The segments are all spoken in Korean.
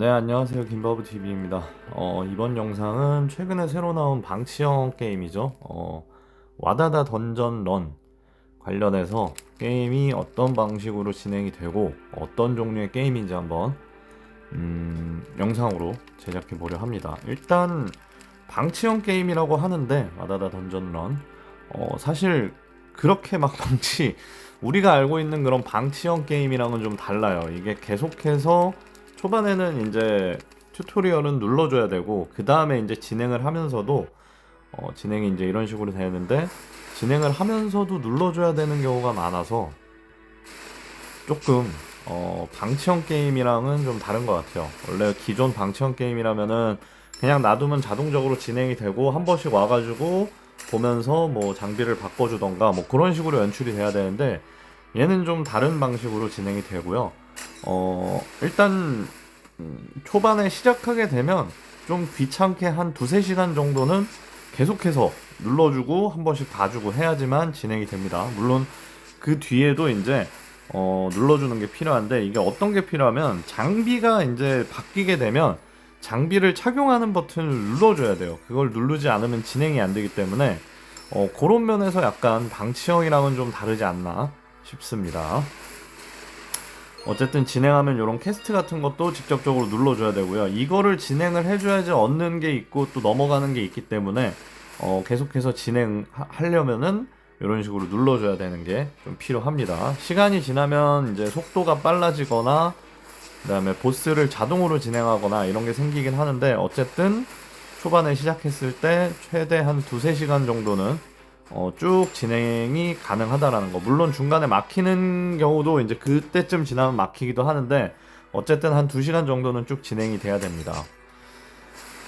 네, 안녕하세요. 김바브TV입니다. 어, 이번 영상은 최근에 새로 나온 방치형 게임이죠. 어, 와다다 던전 런 관련해서 게임이 어떤 방식으로 진행이 되고 어떤 종류의 게임인지 한번 음, 영상으로 제작해 보려 합니다. 일단 방치형 게임이라고 하는데 와다다 던전 런 어, 사실 그렇게 막 방치 우리가 알고 있는 그런 방치형 게임이랑은 좀 달라요. 이게 계속해서 초반에는 이제 튜토리얼은 눌러줘야 되고 그 다음에 이제 진행을 하면서도 어, 진행이 이제 이런 식으로 되는데 진행을 하면서도 눌러줘야 되는 경우가 많아서 조금 어, 방치형 게임이랑은 좀 다른 것 같아요. 원래 기존 방치형 게임이라면은 그냥 놔두면 자동적으로 진행이 되고 한 번씩 와가지고 보면서 뭐 장비를 바꿔주던가 뭐 그런 식으로 연출이 돼야 되는데 얘는 좀 다른 방식으로 진행이 되고요. 어, 일단 음, 초반에 시작하게 되면 좀 귀찮게 한 두세 시간 정도는 계속해서 눌러주고 한 번씩 봐주고 해야지만 진행이 됩니다. 물론 그 뒤에도 이제 어, 눌러주는 게 필요한데 이게 어떤 게 필요하면 장비가 이제 바뀌게 되면 장비를 착용하는 버튼을 눌러줘야 돼요. 그걸 누르지 않으면 진행이 안 되기 때문에 어, 그런 면에서 약간 방치형이랑은 좀 다르지 않나 싶습니다. 어쨌든 진행하면 이런 캐스트 같은 것도 직접적으로 눌러줘야 되고요. 이거를 진행을 해줘야지 얻는 게 있고 또 넘어가는 게 있기 때문에 어, 계속해서 진행하려면은 이런 식으로 눌러줘야 되는 게 좀 필요합니다. 시간이 지나면 이제 속도가 빨라지거나 그다음에 보스를 자동으로 진행하거나 이런 게 생기긴 하는데 어쨌든 초반에 시작했을 때 최대 한 두세 시간 정도는 어, 쭉 진행이 가능하다라는 거. 물론 중간에 막히는 경우도 이제 그때쯤 지나면 막히기도 하는데 어쨌든 한 2시간 정도는 쭉 진행이 돼야 됩니다.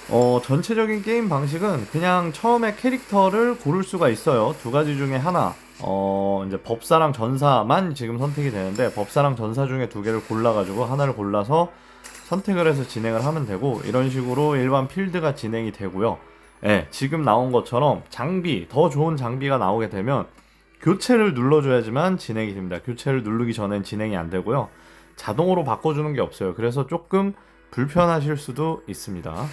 어, 전체적인 게임 방식은 그냥 처음에 캐릭터를 고를 수가 있어요. 두 가지 중에 하나. 어, 이제 법사랑 전사만 지금 선택이 되는데 법사랑 전사 중에 두 개를 골라가지고 하나를 골라서 선택을 해서 진행을 하면 되고 이런 식으로 일반 필드가 진행이 되고요. 예, 지금 나온 것처럼 장비, 더 좋은 장비가 나오게 되면 교체를 눌러줘야지만 진행이 됩니다. 교체를 누르기 전엔 진행이 안 되고요. 자동으로 바꿔주는 게 없어요. 그래서 조금 불편하실 수도 있습니다.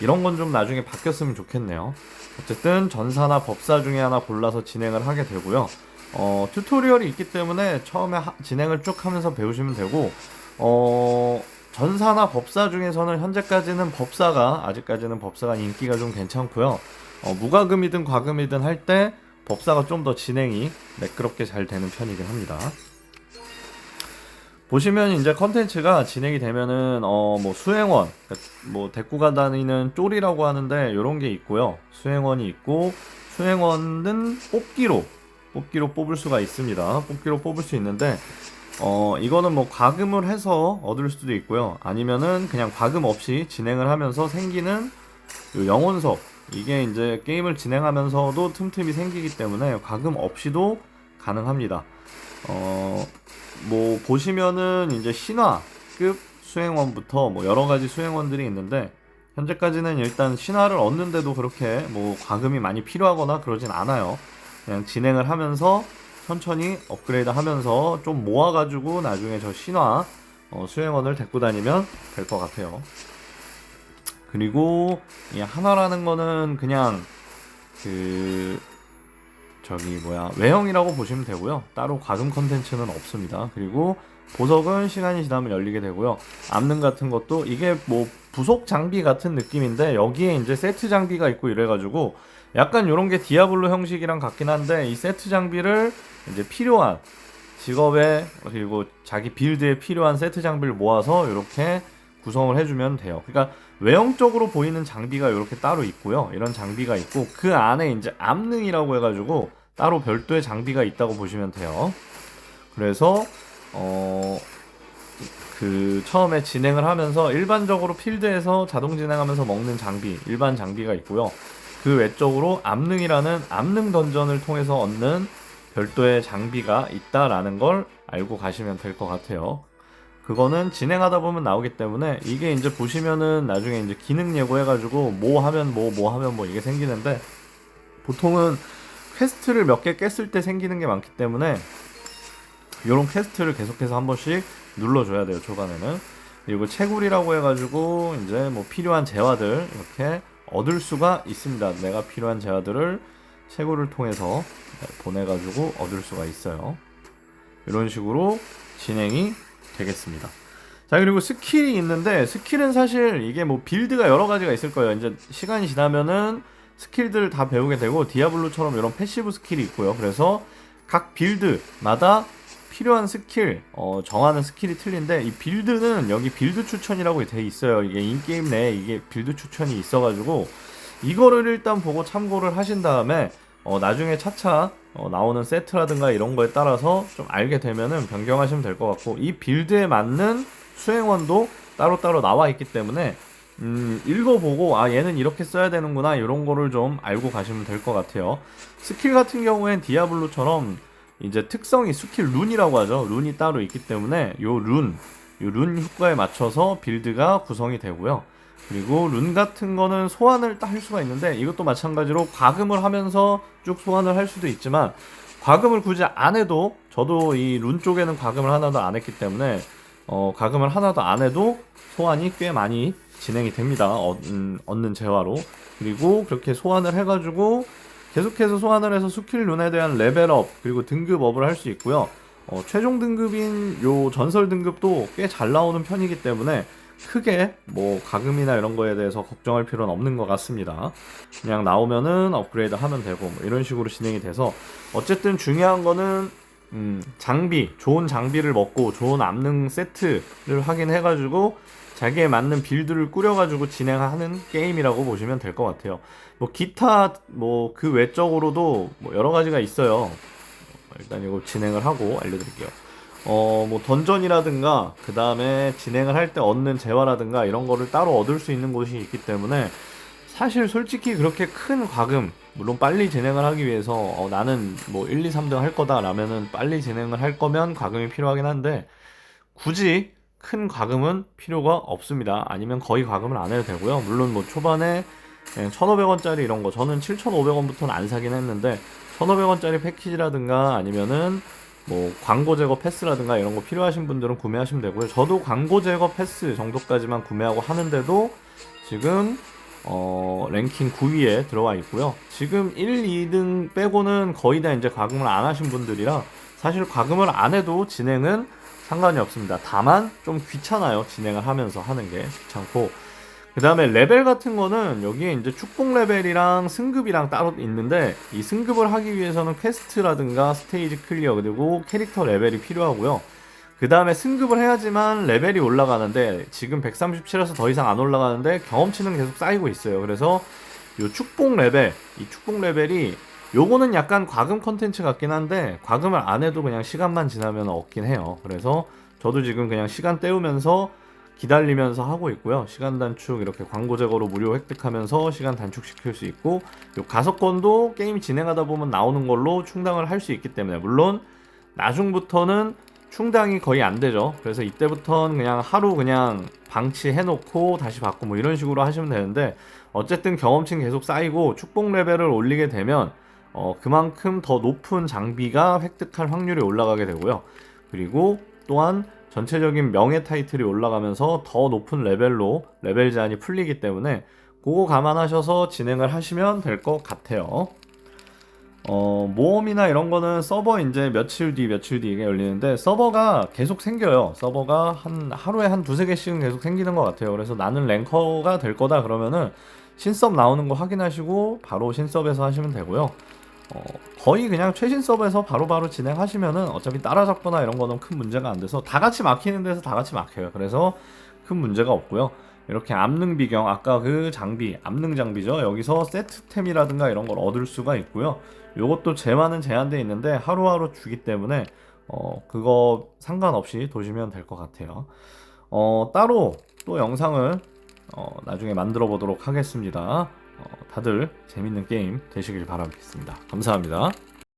이런 건 좀 나중에 바뀌었으면 좋겠네요. 어쨌든 전사나 법사 중에 하나 골라서 진행을 하게 되고요. 어, 튜토리얼이 있기 때문에 처음에 하, 진행을 쭉 하면서 배우시면 되고, 어, 전사나 법사 중에서는 현재까지는 법사가 아직까지는 법사가 인기가 좀 괜찮고요. 어, 무과금이든 과금이든 할 때 법사가 좀 더 진행이 매끄럽게 잘 되는 편이긴 합니다. 보시면 이제 컨텐츠가 진행이 되면은 어 뭐 수행원 뭐 데리고 다니는 쫄이라고 하는데 이런 게 있고요. 수행원이 있고 수행원은 뽑기로 뽑기로 뽑을 수가 있습니다. 뽑기로 뽑을 수 있는데 어, 이거는 뭐 과금을 해서 얻을 수도 있고요. 아니면은 그냥 과금 없이 진행을 하면서 생기는 요 영혼석. 이게 이제 게임을 진행하면서도 틈틈이 생기기 때문에 과금 없이도 가능합니다. 어, 뭐 보시면은 이제 신화급 수행원부터 뭐 여러 가지 수행원들이 있는데 현재까지는 일단 신화를 얻는데도 그렇게 뭐 과금이 많이 필요하거나 그러진 않아요. 그냥 진행을 하면서 천천히 업그레이드 하면서 좀 모아가지고 나중에 저 신화 어, 수행원을 데리고 다니면 될 것 같아요. 그리고 이 하나라는 거는 그냥 그 저기 뭐야 외형이라고 보시면 되고요. 따로 과금 컨텐츠는 없습니다. 그리고 보석은 시간이 지나면 열리게 되고요. 암능 같은 것도 이게 뭐 부속 장비 같은 느낌인데 여기에 이제 세트 장비가 있고 이래가지고 약간 이런 게 디아블로 형식이랑 같긴 한데 이 세트 장비를 이제 필요한 직업에 그리고 자기 빌드에 필요한 세트 장비를 모아서 이렇게 구성을 해주면 돼요. 그러니까 외형적으로 보이는 장비가 이렇게 따로 있고요. 이런 장비가 있고 그 안에 이제 암능이라고 해가지고 따로 별도의 장비가 있다고 보시면 돼요. 그래서 어. 그 처음에 진행을 하면서 일반적으로 필드에서 자동 진행하면서 먹는 장비 일반 장비가 있고요. 그 외적으로 암능이라는 암능 던전을 통해서 얻는 별도의 장비가 있다라는 걸 알고 가시면 될 것 같아요. 그거는 진행하다 보면 나오기 때문에 이게 이제 보시면은 나중에 이제 기능 예고해가지고 뭐 하면 뭐, 뭐 하면 뭐 이게 생기는데 보통은 퀘스트를 몇 개 깼을 때 생기는 게 많기 때문에 이런 퀘스트를 계속해서 한 번씩 눌러줘야 돼요, 초반에는. 그리고 채굴이라고 해가지고 이제 뭐 필요한 재화들 이렇게 얻을 수가 있습니다. 내가 필요한 재화들을 채굴을 통해서 보내가지고 얻을 수가 있어요. 이런 식으로 진행이 되겠습니다. 자 그리고 스킬이 있는데 스킬은 사실 이게 뭐 빌드가 여러 가지가 있을 거예요. 이제 시간이 지나면은 스킬들 다 배우게 되고 디아블로처럼 이런 패시브 스킬이 있고요. 그래서 각 빌드마다 필요한 스킬 어, 정하는 스킬이 틀린데 이 빌드는 여기 빌드 추천이라고 돼 있어요. 이게 인게임 내에 이게 빌드 추천이 있어가지고 이거를 일단 보고 참고를 하신 다음에 어, 나중에 차차 어, 나오는 세트라든가 이런 거에 따라서 좀 알게 되면은 변경하시면 될 것 같고 이 빌드에 맞는 수행원도 따로따로 나와 있기 때문에 음, 읽어보고 아 얘는 이렇게 써야 되는구나 이런 거를 좀 알고 가시면 될 것 같아요. 스킬 같은 경우엔 디아블로처럼 이제 특성이 스킬 룬이라고 하죠. 룬이 따로 있기 때문에 요 룬, 요 룬 효과에 맞춰서 빌드가 구성이 되고요. 그리고 룬 같은 거는 소환을 할 수가 있는데 이것도 마찬가지로 과금을 하면서 쭉 소환을 할 수도 있지만 과금을 굳이 안 해도 저도 이 룬 쪽에는 과금을 하나도 안 했기 때문에 어, 과금을 하나도 안 해도 소환이 꽤 많이 진행이 됩니다. 얻, 음, 얻는 재화로. 그리고 그렇게 소환을 해가지고 계속해서 소환을 해서 스킬 룬에 대한 레벨업 그리고 등급업을 할 수 있고요. 어, 최종 등급인 요 전설 등급도 꽤 잘 나오는 편이기 때문에 크게 뭐 가금이나 이런 거에 대해서 걱정할 필요는 없는 것 같습니다. 그냥 나오면은 업그레이드 하면 되고 뭐 이런 식으로 진행이 돼서 어쨌든 중요한 거는 음, 장비 좋은 장비를 먹고 좋은 압능 세트를 확인해가지고 자기에 맞는 빌드를 꾸려가지고 진행하는 게임이라고 보시면 될 것 같아요. 뭐 기타 뭐 그 외적으로도 뭐 여러 가지가 있어요. 일단 이거 진행을 하고 알려드릴게요. 어 뭐 던전이라든가 그 다음에 진행을 할 때 얻는 재화라든가 이런 거를 따로 얻을 수 있는 곳이 있기 때문에 사실 솔직히 그렇게 큰 과금 물론 빨리 진행을 하기 위해서 어, 나는 뭐 1, 2, 3등 할 거다 라면은 빨리 진행을 할 거면 과금이 필요하긴 한데 굳이 큰 과금은 필요가 없습니다. 아니면 거의 과금을 안 해도 되고요. 물론 뭐 초반에 1,500원짜리 이런 거 저는 7,500원부터는 안 사긴 했는데 1,500원짜리 패키지라든가 아니면은 뭐 광고 제거 패스라든가 이런 거 필요하신 분들은 구매하시면 되고요. 저도 광고 제거 패스 정도까지만 구매하고 하는데도 지금 어, 랭킹 9위에 들어와 있고요. 지금 1, 2등 빼고는 거의 다 이제 과금을 안 하신 분들이라 사실 과금을 안 해도 진행은 상관이 없습니다. 다만 좀 귀찮아요. 진행을 하면서 하는 게 귀찮고 그 다음에 레벨 같은 거는 여기에 이제 축복 레벨이랑 승급이랑 따로 있는데 이 승급을 하기 위해서는 퀘스트라든가 스테이지 클리어 그리고 캐릭터 레벨이 필요하고요. 그 다음에 승급을 해야지만 레벨이 올라가는데 지금 137에서 더 이상 안 올라가는데 경험치는 계속 쌓이고 있어요. 그래서 요 축복 레벨, 이 축복 레벨이 요거는 약간 과금 컨텐츠 같긴 한데 과금을 안 해도 그냥 시간만 지나면 얻긴 해요. 그래서 저도 지금 그냥 시간 때우면서 기다리면서 하고 있고요. 시간 단축 이렇게 광고 제거로 무료 획득하면서 시간 단축시킬 수 있고 요 가석권도 게임 진행하다 보면 나오는 걸로 충당을 할 수 있기 때문에 물론 나중부터는 충당이 거의 안 되죠. 그래서 이때부터는 그냥 하루 그냥 방치해놓고 다시 받고 뭐 이런 식으로 하시면 되는데 어쨌든 경험치는 계속 쌓이고 축복 레벨을 올리게 되면 어, 그만큼 더 높은 장비가 획득할 확률이 올라가게 되고요. 그리고 또한 전체적인 명예 타이틀이 올라가면서 더 높은 레벨로 레벨 제한이 풀리기 때문에 그거 감안하셔서 진행을 하시면 될 것 같아요. 어, 모험이나 이런 거는 서버 이제 며칠 뒤 며칠 뒤에 열리는데 서버가 계속 생겨요. 서버가 한 하루에 한 두세 개씩은 계속 생기는 것 같아요. 그래서 나는 랭커가 될 거다 그러면은 신섭 나오는 거 확인하시고 바로 신섭에서 하시면 되고요. 어, 거의 그냥 최신 서버에서 바로 바로 진행하시면은 어차피 따라잡거나 이런 거는 큰 문제가 안 돼서 다 같이 막히는 데서 다 같이 막혀요. 그래서 큰 문제가 없고요. 이렇게 압능 비경 아까 그 장비 압능 장비죠. 여기서 세트템이라든가 이런 걸 얻을 수가 있고요. 요것도 재화는 제한되어 있는데 하루하루 주기 때문에 어 그거 상관없이 도시면 될 것 같아요. 어 따로 또 영상을 어 나중에 만들어 보도록 하겠습니다. 어 다들 재밌는 게임 되시길 바라겠습니다. 감사합니다.